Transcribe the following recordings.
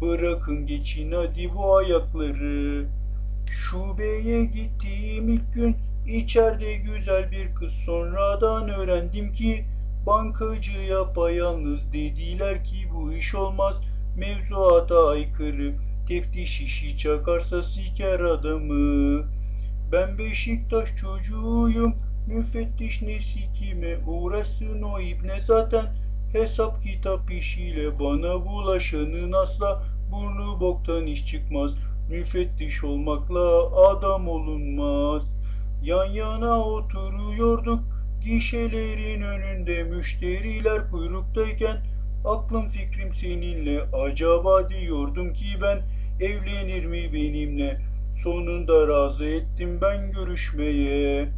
Bırakın geçin hadi bu ayakları. Şubeye gittiğim ilk gün içeride güzel bir kız sonradan öğrendim ki bankacı yapayalnız dediler ki bu iş olmaz mevzuata aykırı. Teftiş işi çakarsa siker adamı. Ben Beşiktaş çocuğuyum müfettiş ne sikime uğraşsın o ibne zaten hesap kitap işiyle bana bulaşanın asla burnu boktan iş çıkmaz. Müfettiş olmakla adam olunmaz. Yan yana oturuyorduk gişelerin önünde müşteriler kuyruktayken aklım fikrim seninle. Acaba diyordum ki ben evlenir mi benimle? Sonunda razı ettim ben görüşmeye.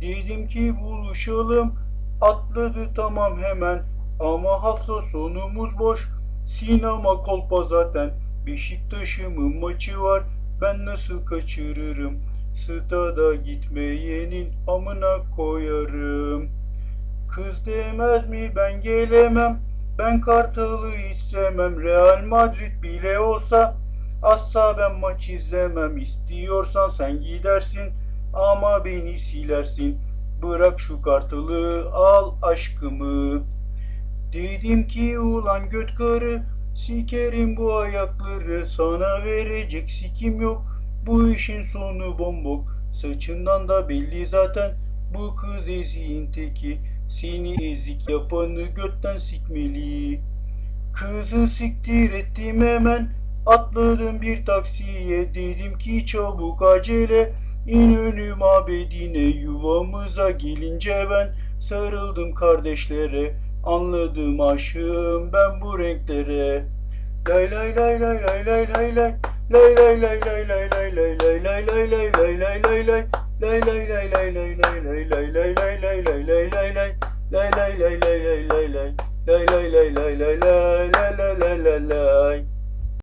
Dedim ki buluşalım. Atladı tamam hemen ama hafta sonumuz boş. Sinema kolpa zaten. Beşiktaş'ımın maçı var. Ben nasıl kaçırırım? Stada gitmeyenin amına koyarım. Kız demez mi? Ben gelemem. Ben Kartal'ı hiç sevmem. Real Madrid bile olsa Asla ben maç izlemem. İstiyorsan sen gidersin Ama beni silersin. Bırak şu Kartal'ı al aşkımı Dedim ki ulan göt karı Sikerim bu ayakları. Sana verecek sikim yok. Bu işin sonu bombok. Saçından da belli zaten. Bu kız eziğin teki. Seni ezik yapanı götten sikmeli. Kızı siktir ettim hemen. Atladım bir taksiye. Dedim ki çabuk acele. İn önüm abedine. Yuvamıza gelince ben Sarıldım kardeşlere Anladım aşığım ben bu renklere Lay lay lay lay lay lay lay lay Lay lay lay lay lay lay lay lay lay lay lay lay lay lay lay Lay lay lay lay lay lay lay lay lay lay lay lay lay lay lay Lay lay lay lay lay lay lay Lay lay lay lay lay lay